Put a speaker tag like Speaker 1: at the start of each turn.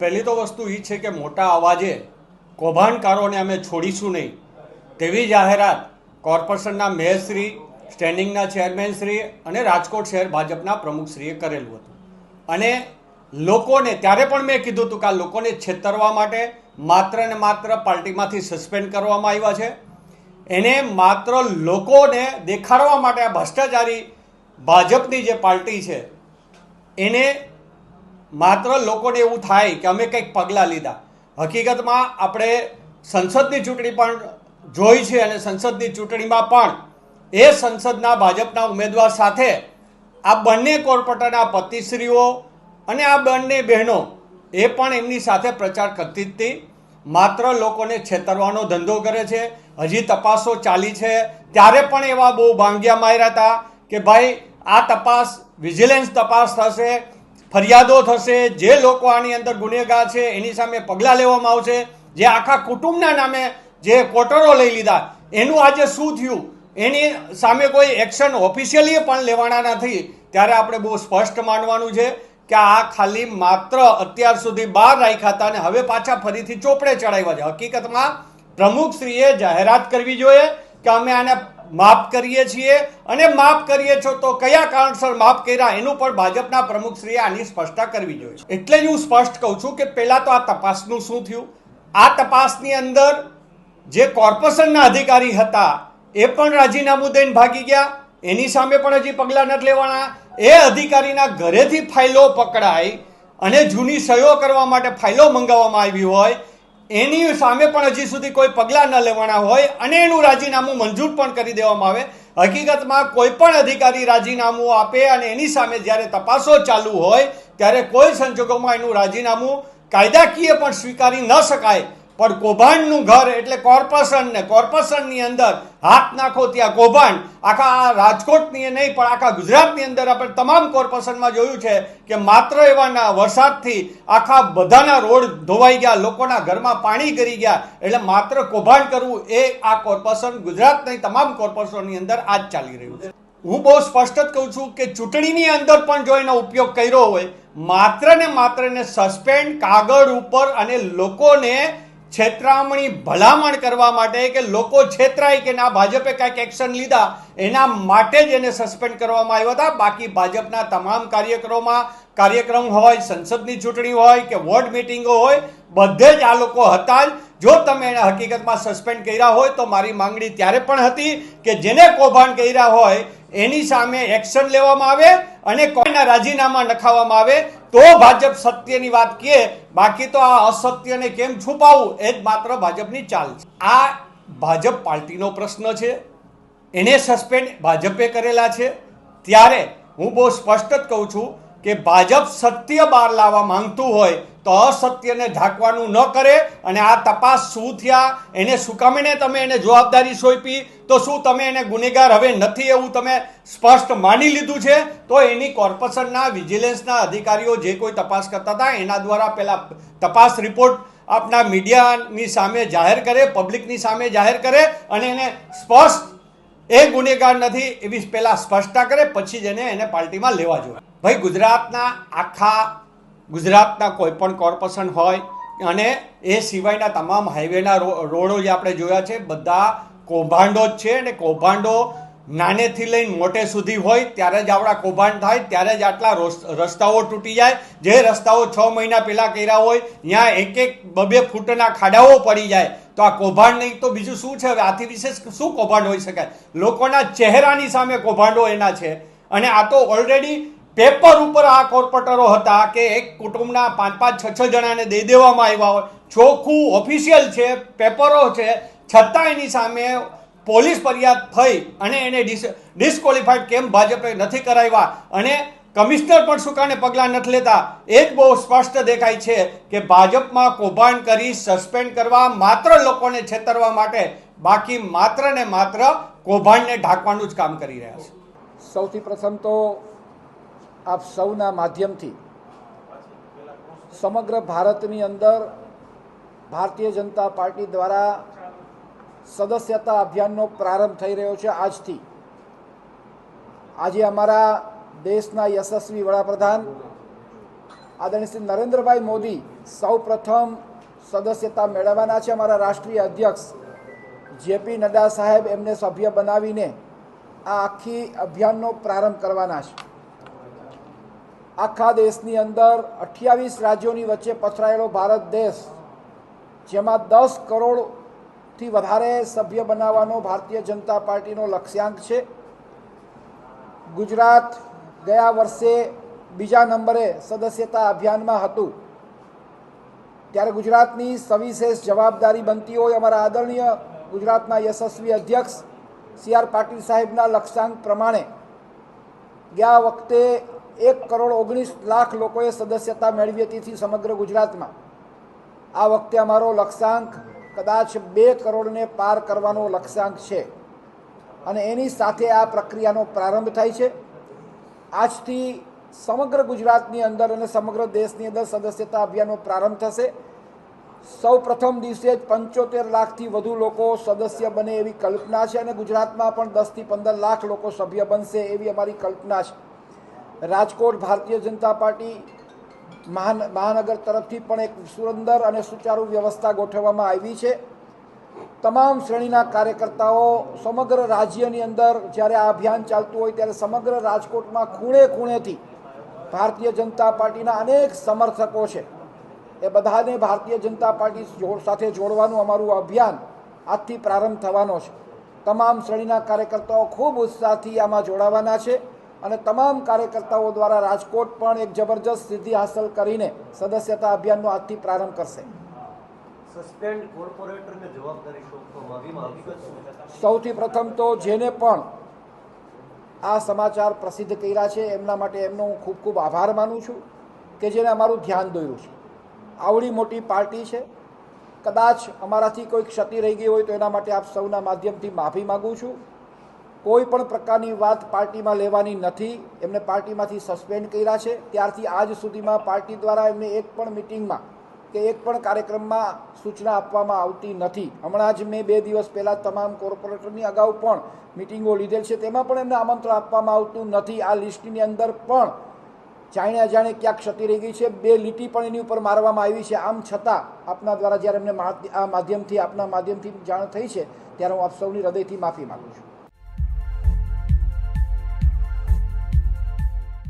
Speaker 1: પહેલી તો વસ્તુ એ છે કે મોટા અવાજે કૌભાંડકારોને અમે છોડીશું નહીં. તેવી જાહેરાત કોર્પોરેશનના મેયરશ્રી સ્ટેન્ડિંગના ચેરમેનશ્રી અને રાજકોટ શહેર ભાજપના પ્રમુખશ્રીએ કરેલું હતું. અને લોકોને, ત્યારે પણ મેં કીધું હતું કે આ લોકોને છેતરવા માટે માત્ર ને માત્ર પાર્ટીમાંથી સસ્પેન્ડ કરવામાં આવ્યા છે. એને માત્ર લોકોને દેખાડવા માટે આ ભ્રષ્ટાચારી ભાજપની જે પાર્ટી છે, એને માત્ર લોકોને એવું થાય કે અમે કંઈક પગલાં લીધા. હકીકતમાં આપણે સંસદની ચૂંટણી પણ જોઈ છે અને સંસદની ચૂંટણીમાં પણ એ સંસદના ભાજપના ઉમેદવાર સાથે આ બંને કોર્પોરેટરના પતિશ્રીઓ અને આ બંને બહેનો એ પણ એમની સાથે પ્રચાર કરતી હતી. માત્ર લોકોને છેતરવાનો ધંધો કરે છે. હજી તપાસો ચાલી છે. ત્યારે પણ એવા બહુ ભાંગ્યા માર્યા હતા કે ભાઈ આ તપાસ, વિજિલન્સ તપાસ થશે. ફરિયાદો થશે, જે લોકો આની અંદર ગુનેગાર છે, એની સામે પગલાં લેવામાં આવશે, જે આખા કુટુંબના નામે જે કોટરો લઈ લીધા, એનું આજે શું થયું? એની સામે કોઈ એક્શન ઓફિશિયલી પણ લેવાના નથી. ત્યારે આપણે બહુ સ્પષ્ટ માનવાનું છે કે આ ખાલી માત્ર અત્યાર સુધી બહાર રાખ્યા હતા અને હવે પાછા ફરીથી ચોપડે ચડાવ્યા છે. હકીકતમાં પ્રમુખશ્રીએ જાહેરાત કરવી જોઈએ કે અમે આને માફ કરીએ છીએ અને માફ કરીએ છો તો કયા કારણસર માફ કર્યા એનું પણ ભાજપના પ્રમુખશ્રીએ આની સ્પષ્ટતા કરવી જોઈએ. એટલે જ હું સ્પષ્ટ કહું છું કે પહેલાં તો આ તપાસનું શું થયું? આ તપાસની અંદર જે કોર્પોરેશનના અધિકારી હતા, એ પણ રાજીનામું દઈને ભાગી ગયા. એની સામે પણ હજી પગલાં નથી લેવાના. એ અધિકારીના ઘરેથી ફાઇલો પકડાઈ અને જૂની સહીઓ કરવા માટે ફાઇલો મંગાવવામાં આવી હોય એની સામે પણ હજી સુધી કોઈ પગલાં ન લેવાના હોય અને એનું રાજીનામું મંજૂર પણ કરી દેવામાં આવે. હકીકતમાં કોઈ પણ અધિકારી રાજીનામું આપે અને એની સામે જ્યારે તપાસો ચાલુ હોય, ત્યારે કોઈ સંજોગોમાં એનું રાજીનામું કાયદાકીય પણ સ્વીકારી ન શકાય. પણ કૌભાંડનું ઘર એટલે કોર્પોરેશન ને કોર્પોરેશનની અંદર હાથ નાખો ત્યાં કૌભાંડ. આખા રાજકોટની નહીં, પણ આખા ગુજરાતની અંદર આપણે તમામ કોર્પોરેશનમાં જોયું છે કે માત્ર એવાના વરસાદથી આખા બધાના રોડ ધોવાઈ ગયા, લોકોના ઘરમાં પાણી ગરી ગયા. એટલે માત્ર કૌભાંડ કરવું એ આ કોર્પોરેશન ગુજરાતની તમામ કોર્પોરેશનની અંદર આજ ચાલી રહ્યું છે. હું બહુ સ્પષ્ટ જ કહું છું કે ચૂંટણીની અંદર પણ જો એનો ઉપયોગ કર્યો હોય માત્ર ને માત્ર ને સસ્પેન્ડ કાગળ ઉપર અને લોકોને છેતરામણી ભલામણ કરવા માટે કે લોકો છેતરાય કે ના, ભાજપે કાંઈક એક્શન લીધા, એના માટે જ એને સસ્પેન્ડ કરવામાં આવ્યા હતા. બાકી ભાજપના તમામ કાર્યક્રમોમાં, કાર્યક્રમ હોય, સંસદની ચૂંટણી હોય કે વોર્ડ મિટિંગો હોય, બધે જ આ લોકો હતા જ. જો તમે એને હકીકતમાં સસ્પેન્ડ કર્યા હોય તો મારી માંગણી ત્યારે પણ હતી કે જેને કૌભાંડ કર્યા હોય, એની સામે એક્શન લેવામાં આવે અને કોઈના રાજીનામા નખાવવામાં આવે તો ભાજપ સત્યની વાત કહે બાકી તો આ અસત્યને કેમ છુપાવવું એ જ માત્ર ભાજપની ચાલ છે. આ ભાજપ પાર્ટીનો પ્રશ્ન છે. એને સસ્પેન્ડ ભાજપે કરેલા છે. ત્યારે હું બહુ સ્પષ્ટ જ કહું છું કે ભાજપ સત્ય બહાર લાવવા માંગતું હોય તો અસત્યને ઢાંકવાનું ન કરે અને આ તપાસ શું થયા? એને શું કામ તમે એને જવાબદારી સોંપી? તો શું તમે એને ગુનેગાર હવે નથી એવું તમે સ્પષ્ટ માની લીધું છે? તો એની કોર્પોરેશનના, વિજિલન્સના અધિકારીઓ જે કોઈ તપાસ કરતા હતા, એના દ્વારા પહેલાં તપાસ રિપોર્ટ આપના મીડિયાની સામે જાહેર કરે, પબ્લિકની સામે જાહેર કરે અને એને સ્પષ્ટ, એ ગુનેગાર નથી એવી પહેલાં સ્પષ્ટતા કરે, પછી જ એને એને પાર્ટીમાં લેવા જોઈએ ભાઈ, ગુજરાતના આખા ગુજરાતના કોઈ પણ કોર્પોરેશન હોય, અને એ સિવાયના તમામ હાઈવેના રોડો જે આપણે જોયા છે, બધા કૌભાંડો જ છે, અને કૌભાંડો નાનેથી લઈને મોટે સુધી હોય, ત્યારે જ આપણા કૌભાંડ થાય, ત્યારે જ આટલા રસ્તાઓ તૂટી જાય. જે રસ્તાઓ છ મહિના પહેલાં કર્યા હોય, ત્યાં એક એક બબે ફૂટના ખાડાઓ પડી જાય. તો આ કૌભાંડ નહીં, તો બીજું શું છે? હવે આથી વિશેષ શું કૌભાંડ હોઈ શકાય? લોકોના ચહેરાની સામે કૌભાંડો એના છે. અને આ તો ઓલરેડી પેપર ઉપર આ કોર્પોરેટરો હતા કે એક કુટુંબના પાંચ પાંચ છ છ જણાને દઈ દેવામાં આવ્યા હોય. ચોખ્ખું ઓફિશિયલ છે, પેપરો છે. છતાં એની સામે પોલીસ ફરિયાદ થઈ અને એને ડિસ ડિસ્કોલિફાઈડ કેમ ભાજપે નથી કરાવ્યા. અને કમિશનર પણ સુકાને પગલાં નથી લેતા. એ જ બહુ સ્પષ્ટ દેખાય છે કે ભાજપમાં કૌભાંડ કરી સસ્પેન્ડ કરવા માત્ર લોકોને છેતરવા માટે બાકી માત્ર ને માત્ર કૌભાંડને ઢાંકવાનું જ કામ કરી રહ્યા છે.
Speaker 2: સૌથી પ્રથમ તો આપ સૌના માધ્યમથી સમગ્ર ભારતની અંદર ભારતીય જનતા પાર્ટી દ્વારા સદસ્યતા અભિયાનનો પ્રારંભ થઈ રહ્યો છે આજથી. આજે અમારા દેશના યશસ્વી વડાપ્રધાન આદરણીય શ્રી નરેન્દ્રભાઈ મોદી સૌ પ્રથમ સદસ્યતા મેળવવાના છે અમારા રાષ્ટ્રીય અધ્યક્ષ. જેપી નડ્ડા સાહેબ એમને સભ્ય બનાવીને આ આખી અભિયાનનો પ્રારંભ કરવાના છે. આખા દેશની અંદર અઠ્યાવીસ રાજ્યોની વચ્ચે પથરાયેલો ભારત દેશ, જેમાં દસ કરોડથી વધારે સભ્ય બનાવવાનો ભારતીય જનતા પાર્ટીનો લક્ષ્યાંક છે. ગુજરાત ગયા વર્ષે બીજા નંબરે સદસ્યતા અભિયાનમાં હતું. ત્યારે ગુજરાતની સવિશેષ જવાબદારી બનતી હોય અમારા આદરણીય ગુજરાતના યશસ્વી અધ્યક્ષ સી આર પાટીલ સાહેબના લક્ષ્યાંક પ્રમાણે. ગયા વખતે એક કરોડ ઓગણીસ લાખ લોકોએ સદસ્યતા મેળવી હતી સમગ્ર ગુજરાતમાં. આ વખતે અમારો લક્ષ્યાંક કદાચ બે કરોડને પાર કરવાનો લક્ષ્યાંક છે. અને એની સાથે આ પ્રક્રિયાનો પ્રારંભ થાય છે. આજથી સમગ્ર ગુજરાતની અંદર અને સમગ્ર દેશની અંદર સદસ્યતા અભિયાનનો પ્રારંભ થશે. સૌ પ્રથમ દિવસે જ પંચોતેર લાખથી વધુ લોકો સદસ્ય બને એવી કલ્પના છે અને ગુજરાતમાં પણ દસથી પંદર લાખ લોકો સભ્ય બનશે એવી અમારી કલ્પના છે. રાજકોટ ભારતીય જનતા પાર્ટી મહાન, મહાનગર તરફથી પણ એક સુંદર અને સુચારુ વ્યવસ્થા ગોઠવવામાં આવી છે. તમામ શ્રેણીના કાર્યકર્તાઓ સમગ્ર રાજ્યની અંદર જ્યારે આ અભિયાન ચાલતું હોય ત્યારે સમગ્ર રાજકોટમાં ખૂણે ખૂણેથી ભારતીય જનતા પાર્ટીના અનેક સમર્થકો છે. એ બધાને ભારતીય જનતા પાર્ટી સાથે જોડવાનું અમારું અભિયાન આજથી પ્રારંભ થવાનો છે. તમામ શ્રેણીના કાર્યકર્તાઓ ખૂબ ઉત્સાહથી આમાં જોડાવાના છે. અને તમામ કાર્યકર્તાઓ દ્વારા રાજકોટ પણ એક જબરજસ્ત સિદ્ધિ હાંસલ કરીને સદસ્યતા અભિયાનનો આજથી પ્રારંભ કરશે.
Speaker 3: સસ્પેન્ડ કોર્પોરેટરને જવાબદારી સોંપવામાં આવી હકીકત
Speaker 2: સૌથી પ્રથમ તો જેને પણ આ સમાચાર પ્રસિદ્ધ કર્યા છે એમના માટે એમનો હું ખૂબ ખૂબ આભાર માનું છું કે જેને અમારું ધ્યાન દોર્યું છે. આવડી મોટી પાર્ટી છે. કદાચ અમારાથી કોઈ ક્ષતિ રહી ગઈ હોય તો એના માટે આપ સૌના માધ્યમથી માફી માગું છું. કોઈ પણ પ્રકારની વાત પાર્ટીમાં લેવાની નથી. એમને પાર્ટીમાંથી સસ્પેન્ડ કર્યા છે. ત્યારથી આજ સુધીમાં પાર્ટી દ્વારા એમને એક પણ મિટિંગમાં કે એક પણ કાર્યક્રમમાં સૂચના આપવામાં આવતી નથી. હમણાં જ મેં બે દિવસ પહેલાં તમામ કોર્પોરેટરની અગાઉ પણ મિટિંગો લીધેલ છે. તેમાં પણ એમને આમંત્રણ આપવામાં આવતું નથી. આ લિસ્ટની અંદર પણ જાણે અજાણે ક્યાંક ક્ષતિ રહી ગઈ છે. બે લીટી પણ એની ઉપર મારવામાં આવી છે. આમ છતાં આપના દ્વારા જ્યારે એમને આ માધ્યમથી, આપના માધ્યમથી જાણ થઈ છે, ત્યારે હું આપ સૌની હૃદયથી માફી માગું છું.